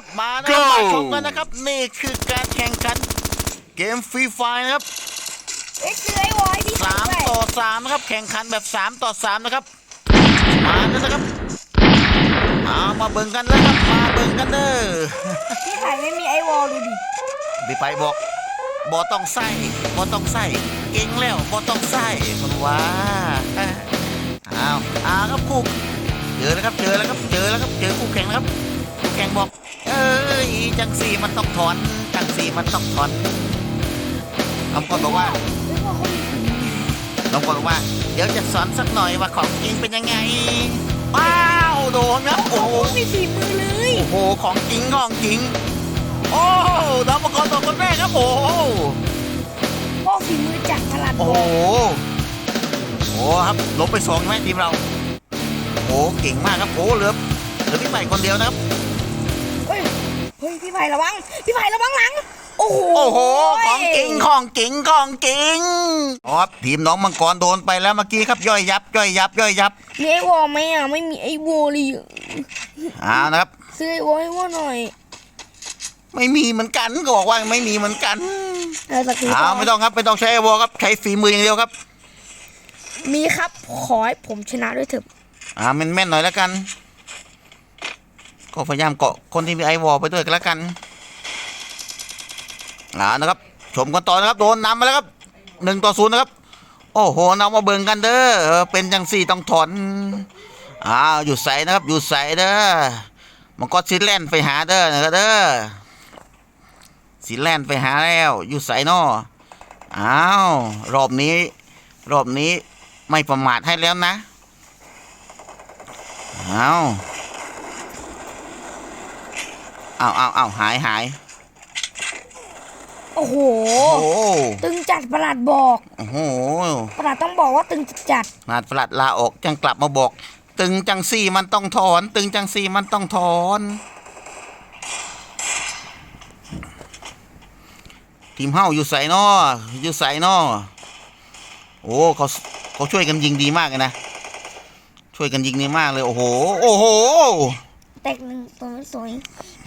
ครับมานะครับ Go มาชมกันนะครับ นี่คือการแข่งขัน เกมฟรีไฟนะครับเอ้ยคือไอ้วอยพี่สามด้วยต่อสามนะครับ แข่งขันแบบสามต่อสามนะครับ มาแล้วนะครับเอามาเบิ่งกันแล้วครับมาเบิ่งกันเด้อพี่ไผ่ไม่มีไอ้วอลดูดิพี่ไปบอกบอต้องใส่บอต้องใส่เก่งแล้วบอต้องใส่มันว่าอ้าวอ้าวครับคู่เจอแล้วครับเจอแล้วครับเจอแล้วครับเจอคู่แข่งแล้วครับคู่แข่งบอกเอ้ ยจังสีมันต้องถอนจังสีมันต้องถอนน้องกอนบอกว่าไอ้วอลเขามีฝีมือน้องกอนบอกว่า เดี๋ยวจะสอนสักหน่อยว่าของจริงเป็นยังไงว้าวโดนครับโอ้โหเขามีฝีมือเลยโอ้โหของจริงของจริงโอ้ดาวมังกรตัวคนแรกครับโอ้โหพ่อฝีมือจากพลัดโอ้บโหอกโอ้ครับลบไปสองใช่ไหมทีมเราโอ้เก่งมากครับโอ้เหลือเหลือพี่ใหม่คนเดียวนะครับเฮ้ย เฮ้ยพี่ไผ่ระวัง พี่ไผ่ระวังหลัง โอ้โหโอ้โห ของจริง ของจริง ของจริงอ๋อครับทีมน้องมังกรโดนไปแล้วเมื่อกี้ครับย่อยยับ ย่อยยับ ย่อยยับ มีไอ้วอลไหมอะ ไม่มีไอ้วอลเลยเอานะครับ ซื้อไอ้วอลให้วอลหน่อย ไม่มีเหมือนกันก็บอกว่าไม่มีเหมือนกันเออสักทีเอาไม่ต้องครับไม่ต้องใช้ไอวอลครับใช้ฝีมืออย่างเดียวครับ มีครับขอให้ผมชนะด้วยเถอะอ่าแม่นๆหน่อยแล้วกัน ก็พยายามเกาะคนที่มีไอวอลไปด้วยกันแล้วกันอ่านะครับ ชมกันต่อนะครับโดนนำมาแล้วครับหนึ่งต่อศูนย์นะครับ โอ้โหนำมาเบิ่งกันเด้อเป็นจังสี่ต้องถอนอ้าวอยู่ใส่นะครับอยู่ใส่เด้อมันก็สิแลนไปหาเด้อนะครับเด้อสิแลนไปหาแล้วอยู่ใส่นออ้าวรอบนี้ รอบนี้ไม่ประมาทให้แล้วนะเอา เอาเอาเอาหายหายโอ้โห โอ้โหตึงจัดประหลัดบอกโอ้โหประหลัดต้องบอกว่าตึงจัดนาดประหลัดลาออกจังกลับมาบอก ตึงจังสี่มันต้องถอน ตึงจังสี่มันต้องถอน ทีมเฮ้าอยู่ใส่นออยู่ใส่นอโอ้เขาเขาช่วยกันยิงดีมากเลยนะช่วยกันยิงดีมากเลยโอ้โห โอ้โห แตกหนึ่งตัวสวย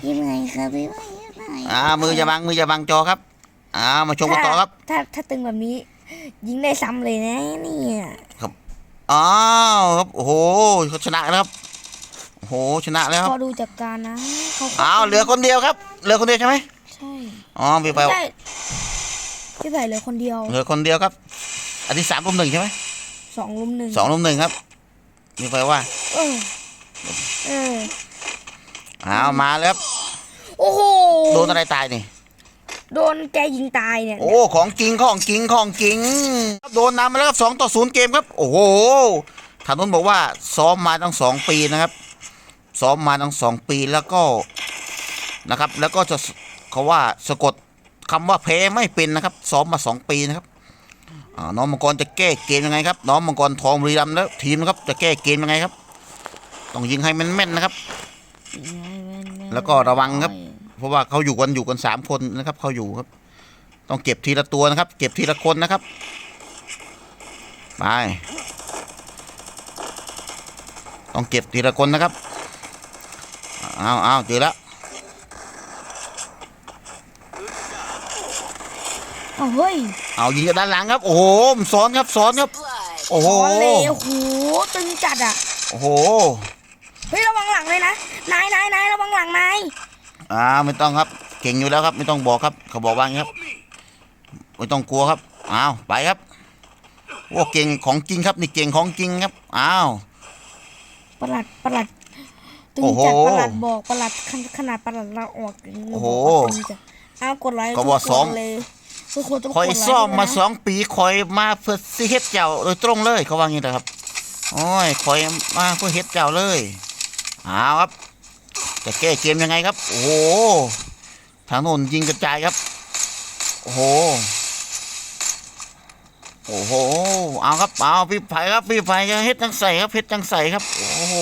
ยังไงครับพี่ว่ายังไงอ่ามือจะบังมือจะบังจอครับ อ่ามาชมกันต่อครับ ถ้าถ้าตึงแบบนี้ ยิงได้ซ้ำเลยนะเนี่ยอ้าวครับโอ้โหเขาชนะแล้วครับโอ้โหชนะแล้วคพรัอบดูจากการนะเขาอ้าวเหลือคนเดียวครับ เหลือคนเดียวใช่ไหมใช่อ๋อพี่ไปไม่ใช่พี่ไผ่เหลือคนเดียว เหลือคนเดียวครับ อันที่สามรุมหนึ่งใช่ไหมสองลุมหนึ่งสองรุมหนึ่งครับพี่ไปว่าเออเออ อ้าวมาแล้วครับโอ้โหโดนอะไรตายนี่โดนแกยิงตายเนี่ยโอ้ของจริงของจริงของจริงโดนนำมาแล้วครับสองต่อศูนย์เกมครับ โอ้โหทางนู้นบอกว่าซ้อมมาตั้งสองปีนะครับ ซ้อมมาตั้งสองปีแล้วก็นะครับ แล้วก็จะเขาว่าสะกดคำว่าแพ้ไม่เป็นนะครับ ซ้อมมาสองปีนะครับอ่าน้องมังกรจะแก้เกมยังไงครับ น้องมังกรทองบุรีรัมย์แล้วทีมนะครับจะแก้เกมยังไงครับ ต้องยิงให้แม่นๆนะครับ แล้วก็ระวังครับ เพราะว่าเขาอยู่กันอยู่กันสามคนนะครับเขาอยู่ครับ ต้องเก็บทีละตัวนะครับ เก็บทีละคนนะครับ ไป ต้องเก็บทีละคนนะครับเอาเอาเจอแล้วเอาเฮ้ยเอายิงจากด้านหลังครับ โอ้โหซ้อนครับซ้อนครับ โอ้โหบอลเลยโอ้โหตึงจัดอะ โอ้โหเฮ้ยระวังหลังเลยนะ นายนายนายระวังหลังนายอ่าไม่ต้องครับ เก่งอยู่แล้วครับ ไม่ต้องบอกครับ เขาบอกว่าอย่างนี้ครับ ไม่ต้องกลัวครับ อ้าวไปครับโอ้เก่งของจริงครับ นี่เก่งของจริงครับ อ้าวประหลัดประหลัดตึงโอ้โหจัดประหลัดบอกประหลัดขนขนาดประหลัดเราออกยังโอ้โหบอกว่าตึงจัดเอากดไลค์ก็ว่าทุคนซ้อมเลยทุกคนต้องคอยกดไลค์ซ่อมมาด้วยนะสองปีคอยมาเพื่อสิเฮ็ดเจ้าโดยตรงเลยเขาว่างี้นะครับโอ้ยคอยมาเพื่อเฮ็ดเจ้าเลย เอาครับ จะแก้เกมยังไงครับ โอ้โหทางโน้นยิงกระจายครับ โอ้โห โอ้โห เอาครับ เอาพี่ไผ่ครับพี่ไผ่จะเฮ็ดจังใส่ครับเฮ็ดจังใส่ครับ โอ้โห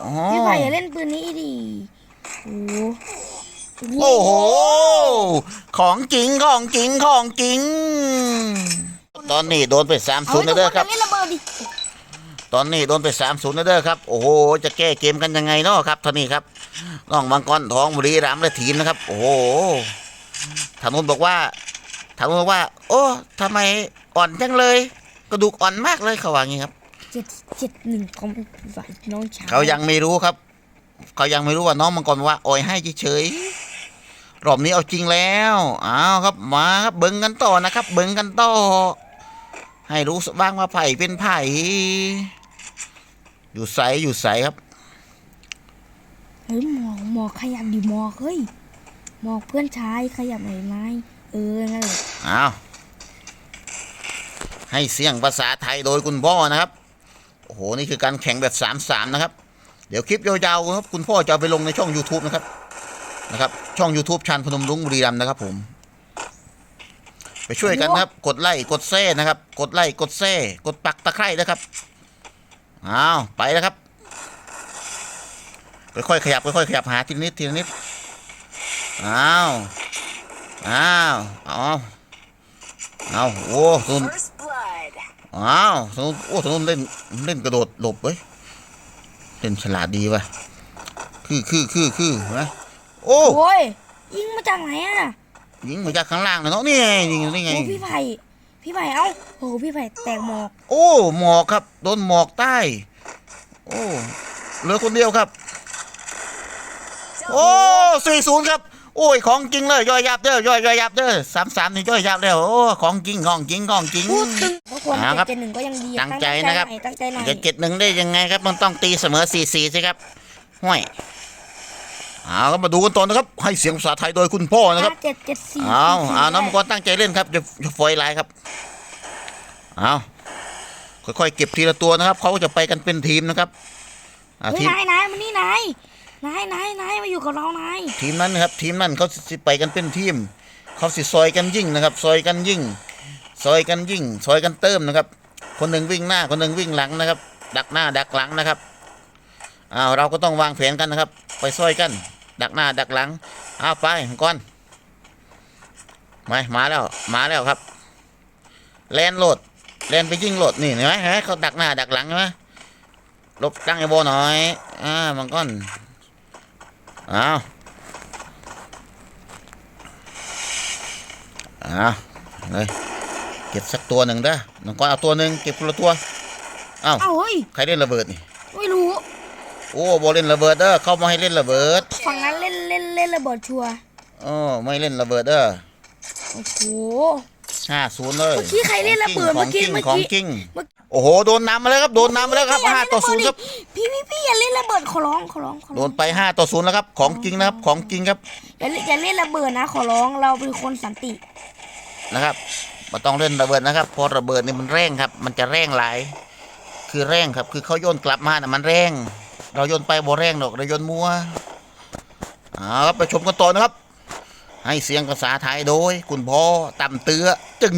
โอ้โหพี่ไผ่อย่าเล่นปืนนี้ดิโอ้โหโอ้โห ของจริงของจริงของจริง ตอนนี้โดนไปสามศูนย์แล้วเด้อครับ ตอนนี้โดนไปสามศูนย์เด้อครับ โอ้โห จะแก้เกมกันยังไงเนาะครับท่านี้ครับน้องมังกรทองบุรีรัมย์และทีมนะครับ โอ้โหทางนู้นบอกว่าทางนู้นบอกว่า โอ้ทำไมอ่อนจังเลย กระดูกอ่อนมากเลยเขาว่างี้ครับเจ็ดเจ็ดหนึ่งของฝ่ายน้องชายเขายังไม่รู้ครับ เขายังไม่รู้ว่าน้องมังกรว่าอ่อยให้เฉยๆรอบนี้เอาจริงแล้วอ้าวครับมาครับเบิ้งกันต่อนะครับ เบิ้งกันต่อให้รู้บ้างว่าไผ่เป็นไผ่ อยู่ใสอยู่ใสครับ เฮ้ยหมอกหมอกขยับดิหมอกเฮ้ยหมอกเพื่อนชายขยับหน่อยไหมเออนั่นแหละอ้าวให้เสียงภาษาไทยโดยคุณพ่อนะครับ โอ้โห นี่คือการแข่งแบบสามสามนะครับ เดี๋ยวคลิปยาวๆครับคุณพ่อจะเอาไปลงในช่อง YouTube นะครับ นะครับ ช่อง YouTube ชันพนมรุ้งบุรีรัมย์นะครับผม ไปช่วยกันนะครับ กดไลค์ กดแซ่นะครับ กดไลค์ กดแซ่กดปักตะไคร่นะครับ อ้าวไปแล้วครับ ค่อยๆขยับค่อยๆขยับหาทีละนิดทีละนิดอ้าวอ้าวเอาเอาโอ้สนุน First blood. อ้าวสนุนโอ้สนุนเล่นเล่นกระโดดหลบเว้ยเล่นฉลาดดีว่ะคือคือคือคือนะโอ้โอ้ยยิงมาจากไหนอะยิงมาจากข้างล่างเลยเนาะนี่ไงยิงนี่ไงโอ้พี่ไผ่พี่ไผ่เอ้าโอ้พี่ไผ่แตกหมอก โอ้ หมอกครับ โดนหมอกใต้ โอ้เหลือคนเดียวครับ โอ้สี่ศูนย์ครับ โอ้ย ของจริงเลยย่อยยับเด้อย่อยย่อยยับเด้อสามสามนี่ย่อยยับแล้ว โอ้ ของจริง ของจริง ของจริง พูดถึงทุกคนอ่าครับเจ็ดเจ็ดหนึ่งก็ยังดีตั้งใจนะครับหอยตั้งใจหน่อยจะเก็ดหนึ่งได้ยังไงครับ มันต้องตีเสมอสี่สี่ใช่ครับ ห้วยเอาครับมาดูกันต่อนะครับ ให้เสียงภาษาไทยโดยคุณพ่อนะครับห้าเจ็ดเจ็ดสี่เอาสี่เอาน้องได้มังกรตั้งใจเล่นครับจะจะฟอยไลน์ครับ เอาค่อยๆเก็บทีละตัวนะครับเขาจะไปกันเป็นทีมนะครับอ่าเฮ้ยทีมนายนายมานี่นายนายนายนายมาอยู่กับเรานายทีมนั้นนะครับ ทีมนั้นเขาสิไปกันเป็นทีม เขาสิซอยกันยิ่งนะครับ ซอยกันยิ่ง ซอยกันยิ่ง ซอยกันเติมนะครับ คนหนึ่งวิ่งหน้าคนหนึ่งวิ่งหลังนะครับ ดักหน้าดักหลังนะครับอ้าวเราก็ต้องวางแผนกันนะครับ ไปซอยกัน ดักหน้าดักหลังเอาไปมังกรมามาแล้วมาแล้วครับ แลนโหลด แลนไปยิงโหลดนี่เห็นไหมเห็นไหมเขาดักหน้าดักหลังใช่ไหมหลบตั้งไอ้โบหน่อยอ่ามังกรเอาเอาเลยเก็บสักตัวหนึ่งเด้อมังกรเอาตัวหนึ่งเก็บคนละตัวเอ้าเอ้าเฮ้ยใครเล่นระเบิดนี่ไม่รู้โอ้โบเล่นระเบิดเด้อเข้ามาให้เล่นระเบิดฝั่งนั้นเล่นเล่นเล่นระเบิดชัวร์โอ้ไม่เล่นระเบิดเด้อโอ้โห ห้าศูนย์เลยเมื่อกี้ใครเล่นระเบิดของจริงเมื่อกี้ของเมื่อกี้จริงเมื่อโอ้โหโดนนำมาแล้วครับโดนนำมาแล้วครับห้าต่อศูนย์ครับพี่พี่พี่อย่าเล่นระเบิดขอร้องขอร้องขอโดร้องนไปห้าต่อศูนย์แล้วครับ ของจริงนะครับของจริงครับอย่าเล่นอย่าเล่นระเบิดนะขอร้องเราเป็นคนสันตินะครับไม่ต้องเล่นระเบิดนะครับเพราะระเบิดนี่มันแรงครับ มันจะแรงหลายคือแรงครับ คือเขาโยนกลับมาน่ะมันแรงเราโยนไปบ่แรงหรอกเราโยนมัวเอาครับไปชมกันต่อนะครับ ให้เสียงภาษาไทยโดย คุณพ่อต่ำเตือจึง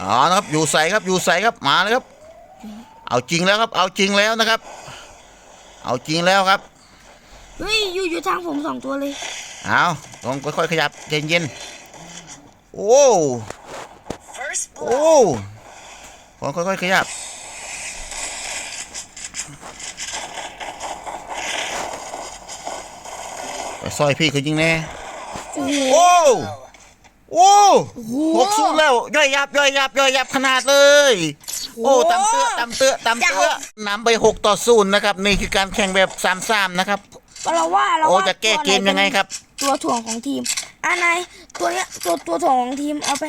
อ๋อนะครับ อยู่ใส่ครับอยู่ใส่ครับมาเลยครับ เอาจริงแล้วครับ เอาจริงแล้วนะครับ เอาจริงแล้วครับเฮ้ยอยู่อยู่ทางผมสองตัวเลยเอาต้องค่อยๆขยับเย็นๆโอ้ First โอ้ขค่อยๆขยับไปซอยพี่เขายิงแน่ โอ้โหโอ้โอ้โอ้โหหกสูงแล้วย่อยยับย่อยยับย่อยยับขนาดเลย โอ้โอ้ตำเตื้อตำเตื้อตำเตื้อนำไปหกต่อศูนย์นะครับ นี่คือการแข่งแบบสามสามนะครับเราว่าเราโอ้ว่าจะแก้เกมยังไงครับ ตัวถ่วงของทีมอ่านายตัวเนี้ยตัวตัวถ่วงของทีมเอาไป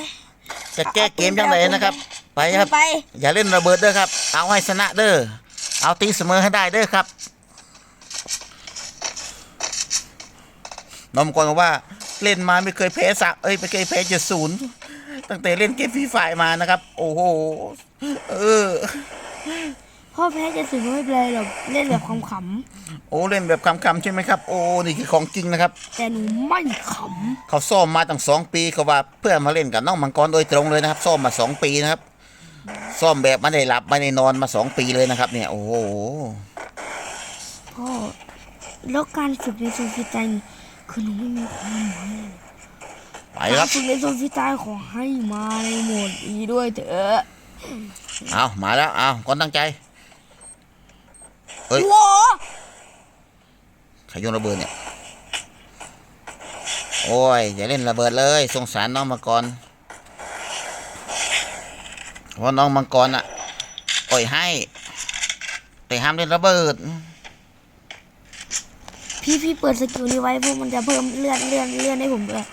จะแก้เกมยังไงนะครับ ไปครับไปอย่าเล่นระเบิดเด้อครับ เอาให้ชนะเด้อเอาตีเสมอให้ได้เด้อครับน้องมงกรบอกว่า เล่นมาไม่เคยแพ้สักเอ้ยไม่เคยแพ้เจ็ดศูนย์ตั้งแต่เล่นเกมฟรีไฟมานะครับ โอ้โห เออ พ่อแพ้จะถึงไม่เป็นไรหรอกเล่นแบบขำโอ้เล่นแบบคำๆใช่ไหมครับ โอ้นี่คือของจริงนะครับ ๆแต่หนูไม่ขเขาซ่อมมาตั้งสองปีเขาว่าเพื่อมาเล่นกับน้องมังกรโดยตรงเลยนะครับซ่อมมาสองปีนะครับซ่อมแบบไม่ได้หลับไม่ได้นอนมาสองปีเลยนะครับ เนี่ยโอ้โหำพ่อแล้วการฝึกในโซนฟิตายนี่ คือหนูไม่มีความหมายเลยไปคการัรบฝึกในโซนฟิตายขอให้มาในโหมดอีด้วยเถอะเอามาแล้วเอาก่อนตั้งใจเอ้ยโว้ใครโยนระเบิดเนี่ย โอ้ย อย่าเล่นระเบิดเลย สงสารน้องมังกรเพราะน้องมังกรอะปล่อยให้ แต่ห้ามเล่นระเบิด พี่พี่เปิดสกิลนี้ไว้พวกมันจะเพิ่มเลื่อนเลื่อนเลื่อนให้ผมด้วย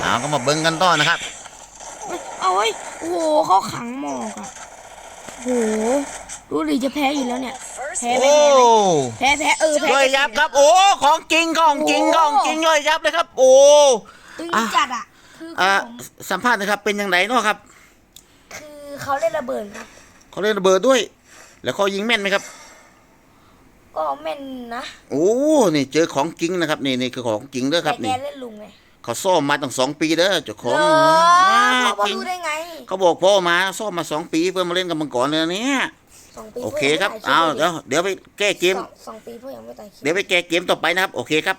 เอาก็มาเบิ้งกันต่อนะครับเอาเฮ้ยโอ้โหเขาขังหมอกอะโอ้โหดูดิจะแพ้อยู่แล้วเนี่ย First แพ้ไหมโอ้แพ้ไหมแพ้แพ้เออแพ้เลยยับครับ โอ้ของจริงของจริงของจริงเลยยับเลยครับ โอ้ตึงอะจัดอะคืออ่าผมสัมภาษณ์นะครับเป็นยังไงเนาะครับ คือเขาเล่นระเบิดครับเขาเล่นระเบิดด้วย แล้วเขายิงแม่นไหมครับ ก็แม่นนะโอ้นี่เจอของจริงนะครับนี่นี่คือของจริงเด้อคแต่รับแกนี่เล่นลุงไงเขาซ่อมมาตั้งสองปีเด้อเจ้าของเหรออ่าพ่อจริงรู้ได้ไงเขาบอกพ่อมาซ่อมมาสองปีเพื่อมาเล่นกับมังกรเลยนะเนี่ยสองปีโอเคพ่ครับยังไม่เอาตายเดี๋ยวเดี๋ยวไปแก้เกม สองสองปีพ่อยังไม่ตายเดี๋ยวไปแก้เกมต่อไปนะครับ โอเคครับ